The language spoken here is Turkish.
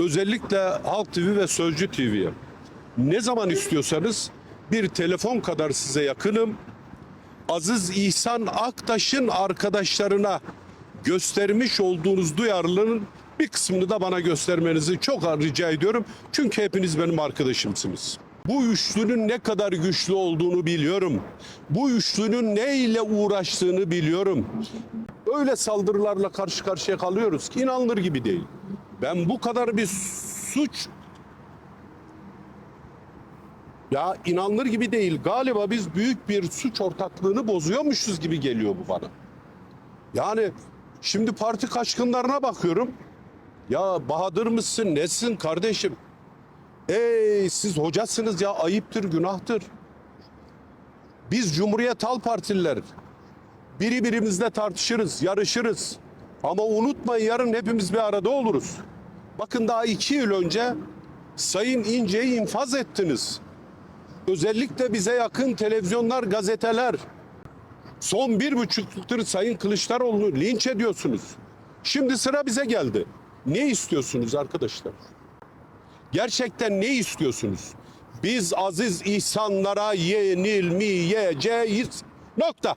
özellikle Halk TV ve Sözcü TV'ye ne zaman istiyorsanız bir telefon kadar size yakınım. Aziz İhsan Aktaş'ın arkadaşlarına göstermiş olduğunuz duyarlılığın bir kısmını da bana göstermenizi çok rica ediyorum. Çünkü hepiniz benim arkadaşımsınız. Bu üçlünün ne kadar güçlü olduğunu biliyorum. Bu üçlünün ne ile uğraştığını biliyorum. Öyle saldırılarla karşı karşıya kalıyoruz ki inanılır gibi değil. Ben bu kadar bir suç ya inanılır gibi değil. Galiba biz büyük bir suç ortaklığını bozuyormuşuz gibi geliyor bu bana. Yani şimdi parti kaçkınlarına bakıyorum. Ya Bahadır mısın, nesin kardeşim? Ey siz hocasınız ya ayıptır, günahtır. Biz Cumhuriyet Halk Partililer biri birimizle tartışırız, yarışırız. Ama unutmayın yarın hepimiz bir arada oluruz. Bakın daha iki yıl önce Sayın İnce'yi infaz ettiniz. Özellikle bize yakın televizyonlar, gazeteler. Son bir buçuk yıldır Sayın Kılıçdaroğlu'nu linç ediyorsunuz. Şimdi sıra bize geldi. Ne istiyorsunuz arkadaşlar? Gerçekten ne istiyorsunuz? Biz aziz ihsanlara yenilmeyeceğiz. Nokta.